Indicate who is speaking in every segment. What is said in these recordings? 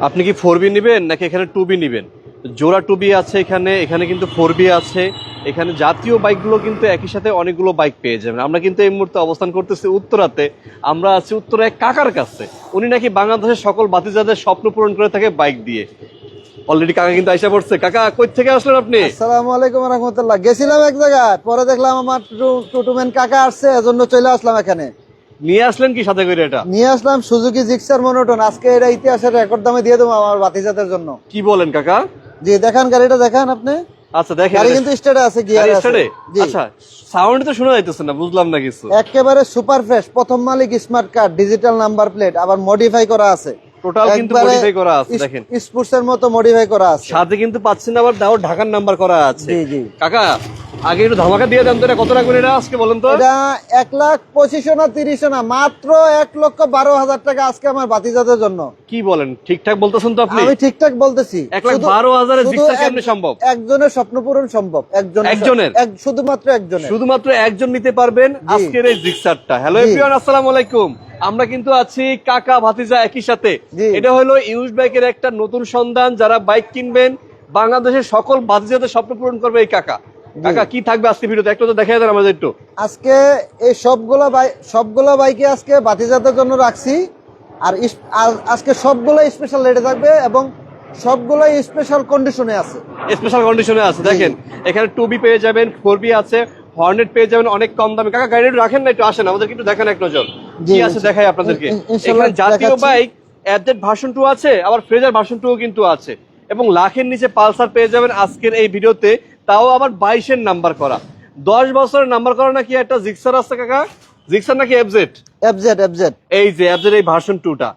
Speaker 1: আপনি কি four B নেবেন নাকি এখানে টু বি নেবেন? জোড়া টু বি আছে এখানে এখানে কিন্তু ফোর বি আছে। এখানে জাতীয় বাইকগুলো কিন্তু একই সাথে অনেকগুলো বাইক পেয়ে যাবেন। আমরা কিন্তু এই মুহূর্তে অবস্থান করতেছি উত্তরাতে। আমরা আছি উত্তরায় কাকার কাছে। উনি নাকি বাংলাদেশের সকল বাতিজাদের স্বপ্ন পূরণ করে থাকে বাইক দিয়ে। অলরেডি কাকা কিন্তু আইসা পড়ছে। কাকা, কই থেকে আসলেন আপনি?
Speaker 2: আসসালামু আলাইকুম রহমতুল্লাহ। গেছিলাম এক জায়গায়, পরে দেখলাম আমার টুটু- টুটুমেন কাকা আসছে, এজন্য চলে আসলাম এখানে।
Speaker 1: নিয়ে আসলেন কি সাথে করে এটা?
Speaker 2: নিয়ে আসলাম সুজুকি জিক্সার মনোটন। আজকে এটা ইতিহাসের রেকর্ড দামে দিয়ে দেবো আমার বাতিজাতের জন্য।
Speaker 1: কি বলেন কাকা?
Speaker 2: জি দেখান গাড়িটা দেখান আপনি।
Speaker 1: আচ্ছা দেখেন
Speaker 2: গাড়ি কিন্তু স্টেটে আছে গিয়ার আছে।
Speaker 1: আচ্ছা সাউন্ড তো শোনা যাইতেছে না বুঝলাম না কিছু।
Speaker 2: একেবারে সুপার ফ্রেশ প্রথম মালিক smart card digital number plate আবার মডিফাই করা আছে।
Speaker 1: টোটাল কিন্তু মডিফাই করা আছে দেখেন।
Speaker 2: স্পোর্টস এর মতো মডিফাই করা আছে।
Speaker 1: সাথে কিন্তু পাচ্ছেন আবার দাও ঢাকার নাম্বার করা আছে।
Speaker 2: জি জি।
Speaker 1: কাকা আগে একটু ধামাকা দিয়ে দেন তো এটা কত রাখবেন এটা আজকে বলেন তো?
Speaker 2: এটা এক লাখ পঁচিশশো না তিরিশশো না মাত্র এক লক্ষ বারো হাজার টাকা আজকে আমার বাতিজাতের জন্য।
Speaker 1: কি বলেন? ঠিকঠাক বলতেছেন তো আপনি?
Speaker 2: আমি ঠিকঠাক বলতেছি।
Speaker 1: এক লাখ বারো কেমনে সম্ভব?
Speaker 2: একজনের স্বপ্ন পূরণ সম্ভব। একজনের
Speaker 1: একজনের?
Speaker 2: শুধুমাত্র একজনের।
Speaker 1: শুধুমাত্র একজন নিতে পারবেন আজকের এই জিক্সারটা হ্যালো। এভরিওয়ান আসসালামু আলাইকুম। আমরা কিন্তু আছি কাকা ভাতিজা একই সাথে। এটা হলো ইউজ বাইকের একটা নতুন সন্ধান। যারা বাইক কিনবেন বাংলাদেশের সকল ভাতিজাদের স্বপ্ন পূরণ করবে এই কাকা। কাকা কি থাকবে আজকে ভিডিওতে? একটু তো দেখাই দেন আমাদের একটু।
Speaker 2: আজকে এই সবগুলো বাইক সবগুলো বাইকে আজকে বাতিজাতের জন্য রাখছি। আর আজকে সবগুলো স্পেশাল রেটে থাকবে এবং সবগুলো স্পেশাল কন্ডিশনে আছে।
Speaker 1: স্পেশাল কন্ডিশনে আছে দেখেন এখানে টু বি পেয়ে যাবেন ফোর বি আছে হর্নেট পেয়ে যাবেন অনেক কম দামে। কাকা গাড়ি একটু রাখেন না একটু আসেন আমাদেরকে একটু দেখেন এক নজর। কি আছে দেখাই আপনাদেরকে। এখানে জাতীয় বাইক অ্যাডেট ভার্সন টু আছে আবার ফ্রেজার ভার্সন টু কিন্তু আছে। এবং লাখের নিচে পালসার পেয়ে যাবেন আজকের এই ভিডিওতে। তাও আবার বাইশের নাম্বার করা। দশ বছরের নাম্বার করা নাকি একটা জিক্সার আছে কাকা? জিক্সার নাকি এফজেড
Speaker 2: এফজেড এফজেড
Speaker 1: এই যে অ্যাপসের এই ভার্সন টুটা।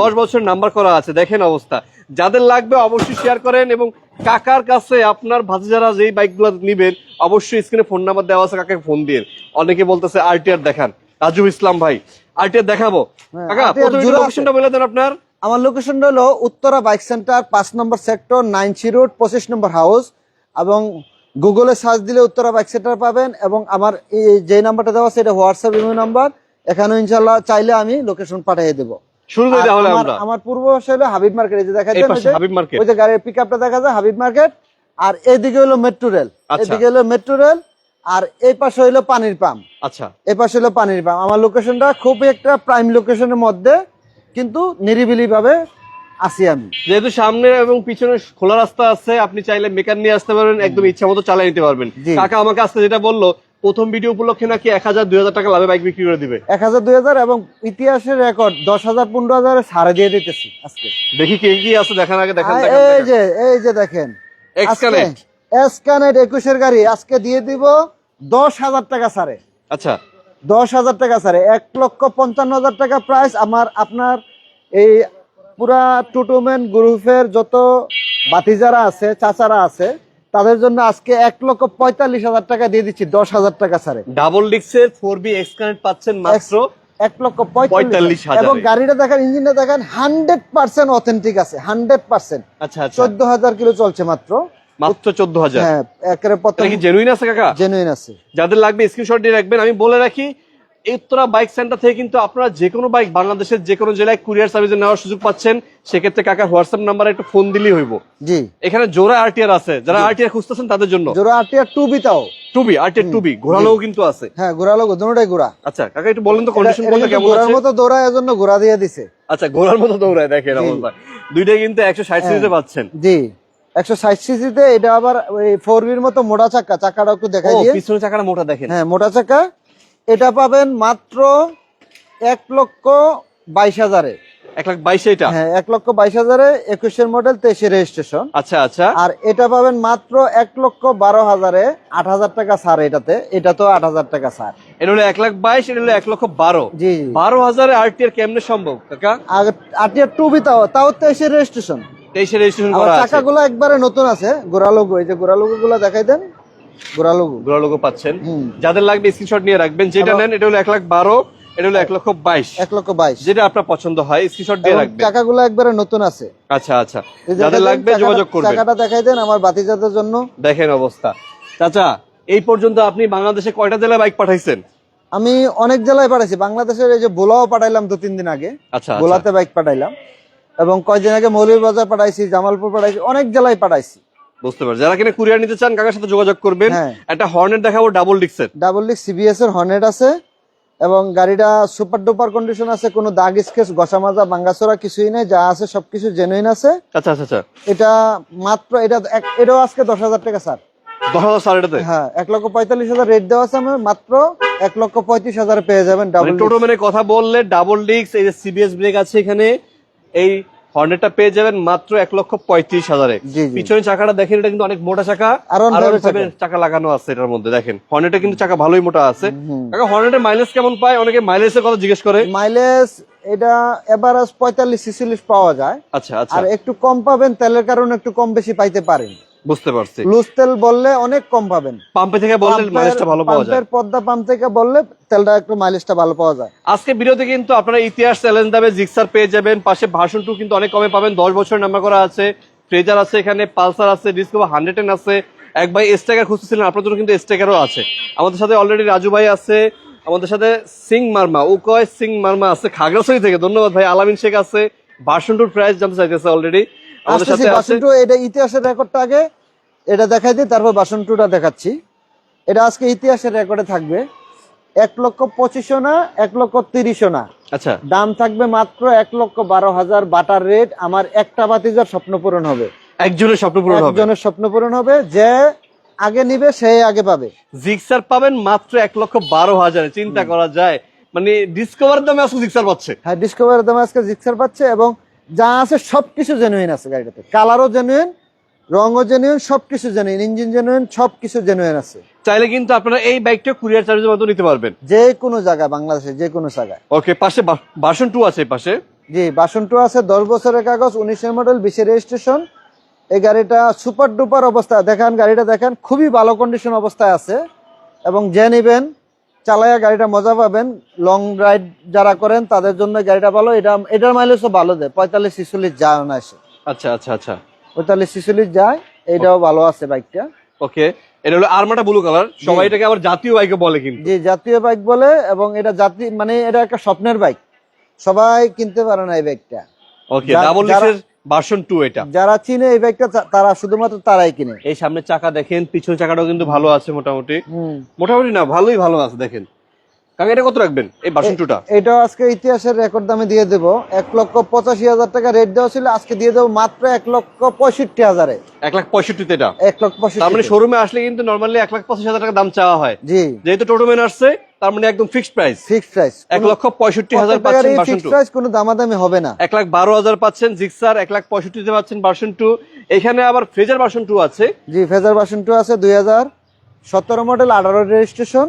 Speaker 1: দশ বছর নাম্বার করা আছে দেখেন অবস্থা। যাদের লাগবে অবশ্যই শেয়ার করেন এবং কাকার কাছে আপনার ভাতিজারা যেই বাইকগুলো নিবেন অবশ্যই স্ক্রিনে ফোন নাম্বার দেওয়া আছে কাকে ফোন দিয়ে। অনেকে বলতেছে আরটিআর দেখান। রাজু ইসলাম ভাই আরটিআর দেখাবো।
Speaker 2: হ্যাঁ,
Speaker 1: কাকা প্রথমে লোকেশনটা বলে দেন আপনার।
Speaker 2: আমার লোকেশনটা হলো উত্তরা বাইক সেন্টার পাঁচ নম্বর সেক্টর নাইন রোড পঁচিশ নম্বর হাউস এবং গুগলে সার্চ দিলে উত্তরা বাইক সেন্টার পাবেন এবং আমার এই যে নাম্বারটা দেওয়া আছে এটা হোয়াটসঅ্যাপ ইমেল নাম্বার এখানে ইনশাল্লাহ চাইলে আমি লোকেশন পাঠিয়ে দেবো।
Speaker 1: শুরু করে তাহলে
Speaker 2: আমার- পূর্ব পাশে হলো হাবিব মার্কেট এই যে দেখা
Speaker 1: হাবিব মার্কেট
Speaker 2: ওই যে গাড়ির পিক আপটা দেখা যায় হাবিব মার্কেট আর এইদিকে হলো মেট্রো রেল
Speaker 1: আচ্ছা।
Speaker 2: এদিকে হলো মেট্রো রেল আর এই পাশে হইল পানির পাম্প
Speaker 1: আচ্ছা।
Speaker 2: এই পাশে হলো পানির পাম্প আমার লোকেশনটা খুব একটা প্রাইম লোকেশনের মধ্যে কিন্তু নিরিবিলি ভাবে আছি আমি।
Speaker 1: যেহেতু সামনে এবং পিছনে খোলা রাস্তা আছে আপনি চাইলে মেকার নিয়ে আসতে পারবেন একদম ইচ্ছা মতো চালিয়ে নিতে পারবেন। কাকা আমাকে আজকে যেটা বলল প্রথম ভিডিও উপলক্ষে নাকি এক হাজার দুই হাজার টাকা লাভে বাইক বিক্রি করে দিবে?
Speaker 2: এক হাজার দুই হাজার এবং ইতিহাসের রেকর্ড দশ হাজার পনেরো হাজার ছাড়ে দিয়ে দিতেছি আজকে।
Speaker 1: দেখি কে কি আছে দেখার আগে দেখেন
Speaker 2: এই যে এই যে দেখেন।
Speaker 1: Xcanet।
Speaker 2: এসকানেট একুশের গাড়ি আজকে দিয়ে দিব দশ হাজার টাকা ছাড়ে।
Speaker 1: আচ্ছা।
Speaker 2: দশ হাজার টাকা ছাড়ে। এক লক্ষ পঞ্চান্ন হাজার টাকা প্রাইস আমার আপনার এই পুরা টুটুমেন গ্রুপের যত বাতিজারা আছে চাচারা আছে তাদের জন্য আজকে এক লক্ষ পঁয়তাল্লিশ হাজার টাকা দিয়ে দিচ্ছি দশ হাজার টাকা ছাড়ে।
Speaker 1: ডাবল ডিক্সের ফোর বি এক্স কানেক্ট পাচ্ছেন মাত্র
Speaker 2: এক লক্ষ পঁয়তাল্লিশ এবং গাড়িটা দেখেন ইঞ্জিনটা দেখেন হান্ড্রেড পার্সেন্ট অথেন্টিক আছে হান্ড্রেড পার্সেন্ট
Speaker 1: আচ্ছা আচ্ছা।
Speaker 2: চোদ্দ হাজার কিলো চলছে মাত্র।
Speaker 1: মাত্র চোদ্দ হাজার।
Speaker 2: হ্যাঁ একেবারে
Speaker 1: জেনুইন আছে কাকা?
Speaker 2: জেনুইন আছে।
Speaker 1: যাদের লাগবে স্ক্রিনশট দিয়ে রাখবেন। আমি বলে রাখি উত্তরা বাইক সেন্টার থেকে কিন্তু আপনারা যে কোনো বাইক বাংলাদেশের যে কোনো জেলায় কুরিয়ার সার্ভিসে নেওয়ার সুযোগ পাচ্ছেন সেক্ষেত্রে কাকা হোয়াটসঅ্যাপ নাম্বারে একটু ফোন দিলেই হইব।
Speaker 2: জি।
Speaker 1: এখানে জোড়া আরটিআর আছে যারা আরটিআর খুঁজতেছেন তাদের জন্য।
Speaker 2: জোড়া আটিয়া টু বিতাও
Speaker 1: টুবি আরটিআর টুবি ঘোরালোও কিন্তু আছে।
Speaker 2: হ্যাঁ ঘোরা লোক দুটাই ঘোরা
Speaker 1: আচ্ছা কাকা একটু বলেন তো কন্ডিশন কোনটা কেমন
Speaker 2: ঘোড়ার
Speaker 1: আছে?
Speaker 2: মতো দৌড়ায় এজন্য ঘোড়া দিয়ে দিছে।
Speaker 1: আচ্ছা ঘোড়ার মতো দৌড়ায় দেখেন অবস্থা দুইটাই কিন্তু একশো ষাট সিরিজে পাচ্ছেন।
Speaker 2: জি একশো ষাট সিসিতে এটা আবার ওই ফোর বির মতো মোটা চাকা চাকাটা একটু দেখাই দিয়ে।
Speaker 1: পিছনে চাকাটা মোটা দেখেন।
Speaker 2: হ্যাঁ মোটা চাকা। এটা পাবেন মাত্র এক লক্ষ বাইশ হাজারে।
Speaker 1: এক লাখ বাইশে এটা?
Speaker 2: হ্যাঁ এক লক্ষ বাইশ হাজারে একুশের মডেল তেইশে রেজিস্ট্রেশন
Speaker 1: আচ্ছা আচ্ছা।
Speaker 2: আর এটা পাবেন মাত্র এক লক্ষ বারো হাজারে আট হাজার টাকা ছাড় এটাতে। এটা তো আট হাজার টাকা ছাড়।
Speaker 1: এটা হলো এক লাখ বাইশ এটা হলো এক লক্ষ বারো।
Speaker 2: জি
Speaker 1: বারো হাজারে আরটিআর কেমনে সম্ভব কাকা?
Speaker 2: তাও তাও তেইশে রেজিস্ট্রেশন
Speaker 1: তেইশে রেজিস্ট্রেশন
Speaker 2: চাকাগুলো একবারে নতুন আছে গোড়া লোগো এই যে গোড়া লোগো গুলো দেখাই দেন।
Speaker 1: পাচ্ছেন। যাদের লাগবে স্ক্রিনশট নিয়ে রাখবেন যেটা নেন এটা হলো এক লাখ বারো এটা হলো এক লক্ষ বাইশ।
Speaker 2: এক লক্ষ বাইশ।
Speaker 1: যেটা আপনার পছন্দ হয় স্ক্রিনশট দিয়ে রাখবেন।
Speaker 2: চাকাগুলো একবারে নতুন আছে।
Speaker 1: আচ্ছা আচ্ছা।
Speaker 2: এই
Speaker 1: যাদের লাগবে যোগাযোগ করবেন।
Speaker 2: চাকাটা দেখাই দেন আমার বাতিজাতের জন্য।
Speaker 1: দেখেন অবস্থা। চাচা এই পর্যন্ত আপনি বাংলাদেশে কয়টা জেলায় বাইক পাঠাইছেন?
Speaker 2: আমি অনেক জেলায় পাঠাইছি। বাংলাদেশের এই যে বোলাও পাঠাইলাম দু তিন দিন আগে।
Speaker 1: আচ্ছা আচ্ছা।
Speaker 2: বোলাতে বাইক পাঠাইলাম। এবং কয়দিন আগে মৌলভীবাজার পাঠাইছি জামালপুর পাঠাইছি অনেক জেলায় পাঠাইছি।
Speaker 1: বুঝতে পারছি। যারা কিনা কুরিয়ার নিতে চান কাকার সাথে যোগাযোগ করবেন।
Speaker 2: হ্যাঁ।
Speaker 1: একটা হর্নেট দেখাবো ডাবল ডিক্সের
Speaker 2: ডাবল ডিক সিবিএস এর হর্নেট আছে এবং গাড়িটা সুপার ডুপার কন্ডিশন আছে কোনো দাগ স্কেচ ঘষা মাজা ভাঙ্গাচোরা কিছুই নেই যা আছে সবকিছু জেনুইন আছে।
Speaker 1: আচ্ছা আচ্ছা আচ্ছা।
Speaker 2: এটা মাত্র এটা এটাও আজকে দশ হাজার টাকা স্যার।
Speaker 1: দশ হাজার এটাতে?
Speaker 2: হ্যাঁ এক লক্ষ পঁয়তাল্লিশ হাজার রেট দেওয়া আছে আমার মাত্র এক লক্ষ পঁয়ত্রিশ হাজারে পেয়ে যাবেন ডাবল
Speaker 1: মানে টোটো মেনে কথা বললে ডাবল ডিক্স এই যে সিবিএস ব্রেক আছে এখানে এই হর্নেটটা পেয়ে যাবেন মাত্র এক লক্ষ পঁয়ত্রিশ হাজারে। পিছনে চাকাটা দেখেন এটা কিন্তু অনেক মোটা চাকা। আরও
Speaker 2: চাকা।
Speaker 1: লাগানো আছে এটার মধ্যে দেখেন। হর্নেটে কিন্তু চাকা ভালোই মোটা আছে। হর্নেটের মাইলেজ কেমন পায়? অনেকে মাইলেজের কথা জিজ্ঞেস করে।
Speaker 2: মাইলেজ এটা এভারেজ পঁয়তাল্লিশ ছিচল্লিশ পাওয়া যায়।
Speaker 1: আচ্ছা আচ্ছা।
Speaker 2: আর একটু কম পাবেন তেলের কারণে একটু কম বেশি পাইতে পারেন।
Speaker 1: বুঝতে পারছি।
Speaker 2: লুজ তেল বললে অনেক কম পাবেন।
Speaker 1: পাম্পে থেকে বললে মাইলেজটা ভালো পাওয়া যায়।
Speaker 2: পাম্পের পদ্মা পাম্প থেকে বললে তেলটা একটু মাইলেজটা ভালো পাওয়া যায়।
Speaker 1: আজকে ভিডিওতে কিন্তু আপনারা ইতিহাস চ্যালেঞ্জ দামে জিক্সার পেয়ে যাবেন। পাশে ভার্সন টু কিন্তু অনেক কমে পাবেন। দশ বছর নাম্বার করা আছে। ফ্রেজার আছে এখানে পালসার আছে ডিসকভার হান্ড্রেড টেন আছে। এক ভাই স্টেকার খুঁজতেছিলেন আপনার জন্য কিন্তু স্টেকারও আছে। আমাদের সাথে অলরেডি রাজু ভাই আছে। আমাদের সাথে সিং মার্মা উকয় সিং মার্মা আছে? খাগড়াছড়ি থেকে। ধন্যবাদ ভাই। আলামিন শেখ আছে। ভার্সন টুর প্রাইস জানতে চাইতেছে অলরেডি আমাদের সাথে আছে।
Speaker 2: এটা ইতিহাসের রেকর্ডটা আগে। এটা দেখাই দিই তারপর বাসন টুটা দেখাচ্ছি। এটা আজকে ইতিহাসের রেকর্ডে থাকবে। এক লক্ষ পঁচিশও না এক লক্ষ তিরিশও না।
Speaker 1: আচ্ছা।
Speaker 2: দাম থাকবে মাত্র এক লক্ষ বারো হাজার বাটার রেট। আমার একটা বাতিজার স্বপ্ন পূরণ হবে।
Speaker 1: একজনের স্বপ্ন পূরণ হবে।
Speaker 2: একজনের স্বপ্ন পূরণ হবে। যে আগে নিবে সে আগে পাবে।
Speaker 1: জিক্সার পাবেন মাত্র এক লক্ষ বারো হাজারে। চিন্তা করা যায়। মানে ডিসকভার দামে আজকে জিক্সার পাচ্ছে।
Speaker 2: হ্যাঁ ডিসকভার দামে আজকে জিক্সার পাচ্ছে এবং যা আছে সবকিছু জেনুইন আছে গাড়িটাতে। কালারও জেনুইন রঙও জেনুইন সবকিছু জেনুইন ইঞ্জিন জেনুইন সবকিছু জেনুইন আছে।
Speaker 1: চাইলে কিন্তু আপনারা এই বাইকটা কুরিয়ার চার্জের মাধ্যমে নিতে পারবেন।
Speaker 2: যে কোনো জায়গায় বাংলাদেশে যে কোনো জায়গায়।
Speaker 1: ওকে পাশে বাসন টু আছে পাশে।
Speaker 2: জি বাসন টু আছে দশ বছরের কাগজ উনিশের মডেল বিশের রেজিস্ট্রেশন এই গাড়িটা সুপার ডুপার অবস্থা। দেখেন গাড়িটা দেখেন খুবই ভালো কন্ডিশন অবস্থায় আছে এবং যে নিবেন চালায়া গাড়িটা মজা পাবেন। লং রাইড যারা করেন তাদের জন্য গাড়িটা ভালো। এটা এটার মাইলেজও ভালো দেয়। পঁয়তাল্লিশ ছিচল্লিশ যায় না এসে।
Speaker 1: আচ্ছা আচ্ছা আচ্ছা।
Speaker 2: পঁয়তাল্লিশ ছিচল্লিশ যায়। এটাও ভালো আছে বাইকটা
Speaker 1: ওকে। এটা হলো আরমাটা ব্লু কালার সবাই এটাকে আবার জাতীয় বাইকে বলে কিন্তু।
Speaker 2: জি জাতীয় বাইক বলে এবং এটা জাতি মানে এটা একটা স্বপ্নের বাইক সবাই কিনতে পারে না এই বাইকটা
Speaker 1: ওকে ডাবল ডিসের ভার্সন টু এটা।
Speaker 2: যারা চিনে এই বাইকটা তারা শুধুমাত্র তারাই কিনে।
Speaker 1: এই সামনে চাকা দেখেন পিছনের চাকাটাও কিন্তু ভালো আছে মোটামুটি। মোটামুটি না ভালোই ভালো আছে দেখেন। কাকা এটা কত রাখবেন এই ভার্সন টুটা
Speaker 2: এটাও আজকে ইতিহাসের রেকর্ড দামে দিয়ে দেবো। এক লক্ষ পঁচাশি হাজার টাকা রেট দেওয়া ছিল আজকে দিয়ে দেবো মাত্র এক লক্ষ পঁয়ষট্টি হাজারে।
Speaker 1: এক লাখ পঁয়ষট্টিতে এটা?
Speaker 2: এক লক্ষ
Speaker 1: তার মানে শোরুমে আসলে কিন্তু নর্মালি এক লাখ পঁচিশ হাজার টাকা দাম চাওয়া হয়।
Speaker 2: জি।
Speaker 1: যেহেতু টোটো মেন আসছে তার মানে একদম ফিক্সড প্রাইস
Speaker 2: ফিক্সড প্রাইস
Speaker 1: এক লক্ষ পঁয়ষট্টি হাজার পাচ্ছেন ভার্সন
Speaker 2: ফিক্সড
Speaker 1: টু
Speaker 2: প্রাইস কোনো দামাদামি হবে না।
Speaker 1: এক লাখ বারো হাজার পাচ্ছেন জিক্সার এক লাখ পঁয়ষট্টিতে পাচ্ছেন ভার্সন টু এখানে আবার ফ্রেজার ভার্সন টু আছে।
Speaker 2: জি ফেজার ভার্সন টু আছে দুই হাজার সতেরো মডেল আঠারো রেজিস্ট্রেশন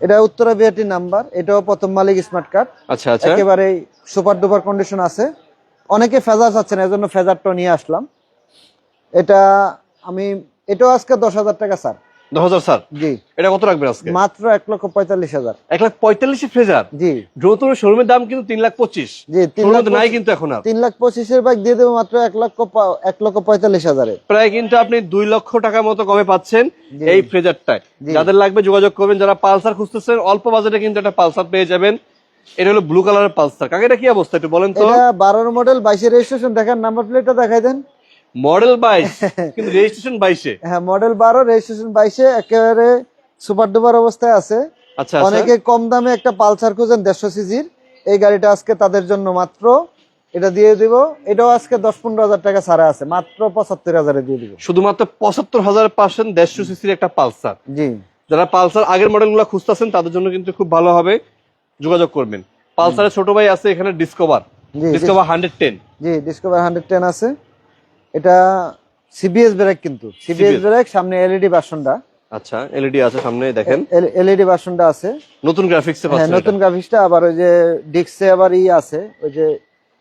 Speaker 2: এটা উত্তরা বিআরটি নাম্বার এটাও প্রথম মালিক স্মার্ট কার্ড
Speaker 1: আচ্ছা আচ্ছা।
Speaker 2: একেবারে সুপার ডুপার কন্ডিশন আছে। অনেকে ফেজার চাচ্ছেন এজন্য ফেজারটা নিয়ে আসলাম। এটা আমি এটাও আজকে দশ হাজার টাকা স্যার
Speaker 1: দশ হাজার স্যার।
Speaker 2: জি।
Speaker 1: এটা কত রাখবেন আজকে?
Speaker 2: মাত্র লক্ষ
Speaker 1: ফ্রেজার
Speaker 2: জি।
Speaker 1: শোরুমের দাম কিন্তু লাখ
Speaker 2: জি লাখ
Speaker 1: নাই কিন্তু এখন আর।
Speaker 2: লাখ পঁচিশের বাইক দিয়ে দেবো মাত্র এক লক্ষ
Speaker 1: প্রায় কিন্তু আপনি দুই লক্ষ টাকার মতো কমে পাচ্ছেন এই ফ্রেজারটায়। যাদের লাগবে যোগাযোগ করবেন যারা পালসার খুঁজতেছেন অল্প বাজেটে কিন্তু একটা পালসার পেয়ে যাবেন। এটা হলো ব্লু কালারের পালসার। কাকে এটা কি অবস্থা? একটু বলেন তো।
Speaker 2: এটা বারোর মডেল বাইশের রেজিস্ট্রেশন দেখেন নাম্বার প্লেটটা দেখাই দেন।
Speaker 1: মডেল বাইশ কিন্তু রেজিস্ট্রেশন বাইশে।
Speaker 2: হ্যাঁ মডেল বারো রেজিস্ট্রেশন বাইশে একেবারে সুপার ডুপার অবস্থায় আছে।
Speaker 1: আচ্ছা আচ্ছা।
Speaker 2: অনেকে কম দামে একটা পালসার খুঁজেন দেড়শো সিজির এই গাড়িটা আজকে তাদের জন্য মাত্র এটা দিয়ে দিব। এটাও আজকে দশ পনেরো হাজার টাকা ছাড়া আছে মাত্র পঁচাত্তর হাজারে দিয়ে দিব।
Speaker 1: শুধুমাত্র পঁচাত্তর হাজার পার্সেন্ট দেড়শো সিসির একটা পালসার।
Speaker 2: জি।
Speaker 1: যারা পালসার আগের মডেলগুলো খুঁজতেছেন তাদের জন্য কিন্তু খুব ভালো হবে। যোগাযোগ করবেন। পালসারের ছোট ভাই আছে এখানে Discover
Speaker 2: G
Speaker 1: Discover hundred ten
Speaker 2: G Discover hundred ten আছে। এটা সিবিএস ব্রেক কিন্তু। সিবিএস ব্রেক সামনে এলইডি বাসনটা
Speaker 1: আচ্ছা এলইডি আছে সামনে দেখেন।
Speaker 2: এলইডি বাসনটা আছে।
Speaker 1: নতুন গ্রাফিক্স
Speaker 2: হ্যাঁ নতুন গ্রাফিক্সটা আবার ওই যে ডিক্সে আবার ই আছে ওই যে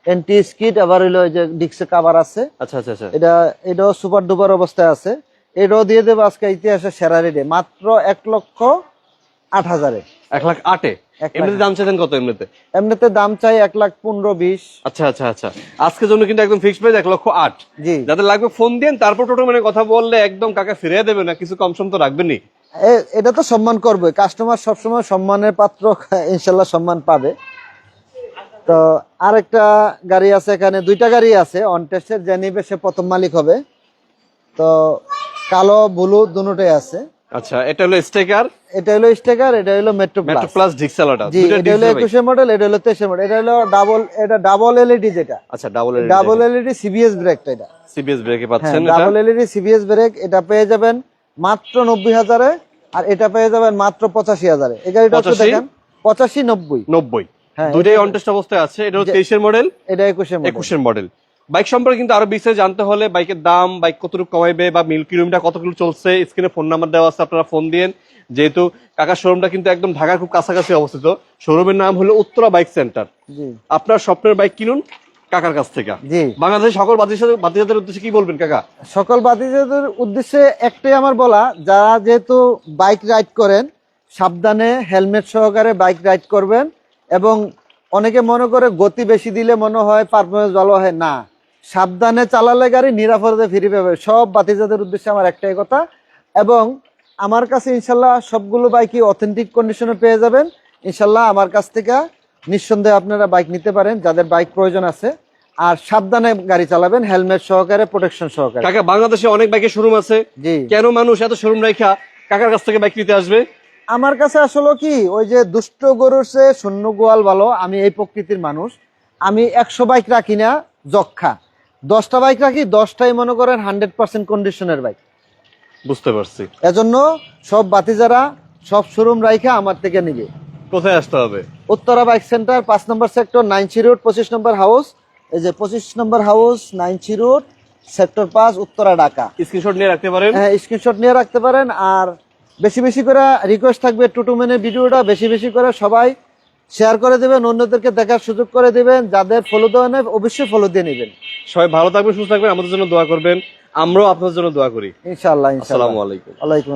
Speaker 2: এন্টি স্কিট আবার হইল ওই যে ডিক্সে কাভার আছে।
Speaker 1: আচ্ছা আচ্ছা আচ্ছা।
Speaker 2: এটা এটাও সুপার ডুপার অবস্থায় আছে। এটাও দিয়ে দেবো আজকে ইতিহাসের সেরা রেটে মাত্র এক লক্ষ আট হাজারে।
Speaker 1: এক লাখ আটে? এমনিতে দাম চাইছেন কত এমনিতে?
Speaker 2: এমনিতে দাম চাই এক লাখ পনেরো বিশ।
Speaker 1: আচ্ছা আচ্ছা আচ্ছা। আজকের জন্য কিন্তু একদম ফিক্সড প্রাইস এক লক্ষ আট।
Speaker 2: জি।
Speaker 1: যাদের লাগবে ফোন দিন তারপর টোটো মানে কথা বললে একদম কাকা ফিরিয়ে দেবে না কিছু কম সম তো রাখবেনই।
Speaker 2: এ- এটা তো সম্মান করবে। কাস্টমার সবসময় সম্মানের পাত্র ইনশাল্লাহ সম্মান পাবে। তো আরেকটা গাড়ি আছে এখানে দুইটা গাড়ি আছে অন টেস্টের যে নিবে সে প্রথম মালিক হবে। তো কালো ব্লু দুটোই আছে।
Speaker 1: আচ্ছা এটা হলো স্টেকার?
Speaker 2: এটা হলো স্টেকার এটা হলো মেট্রো
Speaker 1: মেট্রো
Speaker 2: প্লাস
Speaker 1: প্লাস ডিক্সেলাটা
Speaker 2: এটা হলো
Speaker 1: ডিক্সেল
Speaker 2: একুশে মডেল এটা হলো তেইশে মডেল এটা হলো ডাবল এটা ডাবল এলইডি যেটা।
Speaker 1: আচ্ছা ডাবল
Speaker 2: ডাবল এলইডি সিবিএস ব্রেকটা এটা।
Speaker 1: সিবিএস ব্রেকে
Speaker 2: হ্যাঁ
Speaker 1: পাচ্ছেন এটা?
Speaker 2: ডাবল এলইডি সিবিএস ব্রেক এটা পেয়ে যাবেন মাত্র নব্বই হাজারে আর এটা পেয়ে যাবেন মাত্র পঁচাশি হাজারে। এই গাড়িটা একটু দেখেন পঁচাশি নব্বই।
Speaker 1: নব্বই।
Speaker 2: হ্যাঁ,
Speaker 1: দুইটাই অনটেস্ট অবস্থায় আছে এটা হলো
Speaker 2: যে-
Speaker 1: তেইশের মডেল
Speaker 2: এটা একুশে মডেল
Speaker 1: একুশের মডেল বাইক সম্পর্কে কিন্তু আরও বিস্তারিত জানতে হলে বাইকের দাম বাইক কতটুকু কমাইবে বা মিল কিলোমিটার কত কিলো চলছে স্ক্রিনে ফোন নাম্বার দেওয়া আছে আপনারা ফোন দিন যেহেতু কাকার শোরুমটা কিন্তু একদম ঢাকার খুব কাছাকাছি অবস্থিত শোরুমের নাম হলো উত্তরা বাইক সেন্টার আপনার স্বপ্নের বাইক কিনুন কাকার কাছ থেকে।
Speaker 2: জি।
Speaker 1: বাংলাদেশের সকল বাতিজাদের উদ্দেশ্যে কি বলবেন কাকা?
Speaker 2: সকল বাতিজাদের উদ্দেশ্যে একটাই আমার বলা যারা যেহেতু বাইক রাইড করেন সাবধানে হেলমেট সহকারে বাইক রাইড করবেন এবং অনেকে মনে করে গতি বেশি দিলে মনে হয় পারফরমেন্স ভালো হয় না। সাবধানে চালালে গাড়ি নিরাপদে ফিরে পাবে। সব বাতিজাদের উদ্দেশ্যে আমার একটাই কথা। এবং আমার কাছে ইনশাল্লাহ সবগুলো বাইকই অথেন্টিক কন্ডিশনে পেয়ে যাবেন। ইনশাল্লাহ আমার কাছ থেকে নিঃসন্দেহে আপনারা বাইক নিতে পারেন যাদের বাইক প্রয়োজন আছে। আর সাবধানে গাড়ি চালাবেন হেলমেট সহকারে প্রোটেকশন সহকারে।
Speaker 1: কাকা বাংলাদেশে অনেক বাইকের শোরুম আছে।
Speaker 2: জি।
Speaker 1: কেন মানুষ এত শোরুম রেখা কাকার কাছ থেকে বাইক নিতে আসবে?
Speaker 2: আমার কাছে আসলে কি ওই যে দুষ্ট গরুর সে শূন্য গোয়াল ভালো আমি এই প্রকৃতির মানুষ। আমি একশো বাইক রাখি না যক্ষা। দশটা বাইক রাখি দশটাই মনে করেন হান্ড্রেড পার্সেন্ট কন্ডিশনের বাইক।
Speaker 1: বুঝতে পারছি।
Speaker 2: এজন্য সব বাতিজারা সব শোরুম রাইখা আমার থেকে নিবে।
Speaker 1: কোথায় আসতে হবে?
Speaker 2: উত্তরা বাইক সেন্টার পাঁচ নম্বর সেক্টর নাইনসি রোড পঁচিশ নম্বর হাউস। এই যে পঁচিশ নম্বর হাউস নাইনসি রোড সেক্টর পাঁচ উত্তরা ঢাকা।
Speaker 1: স্ক্রিনশট নিয়ে রাখতে পারেন।
Speaker 2: হ্যাঁ স্ক্রিনশট নিয়ে রাখতে পারেন। আর বেশি বেশি করে রিকোয়েস্ট থাকবে টুটুমেনের ভিডিওটা বেশি বেশি করে সবাই শেয়ার করে দেবেন অন্যদেরকে দেখার সুযোগ করে দিবেন যাদের ফলো দেওয়া নেই অবশ্যই ফলো দিয়ে নেবেন।
Speaker 1: সবাই ভালো থাকবেন সুস্থ থাকবেন আমাদের জন্য দোয়া করবেন আমরাও আপনার জন্য দোয়া করি।
Speaker 2: ইনশাআল্লাহ ইনশাআল্লাহ।
Speaker 1: আসসালামু আলাইকুম।
Speaker 2: ওয়ালাইকুম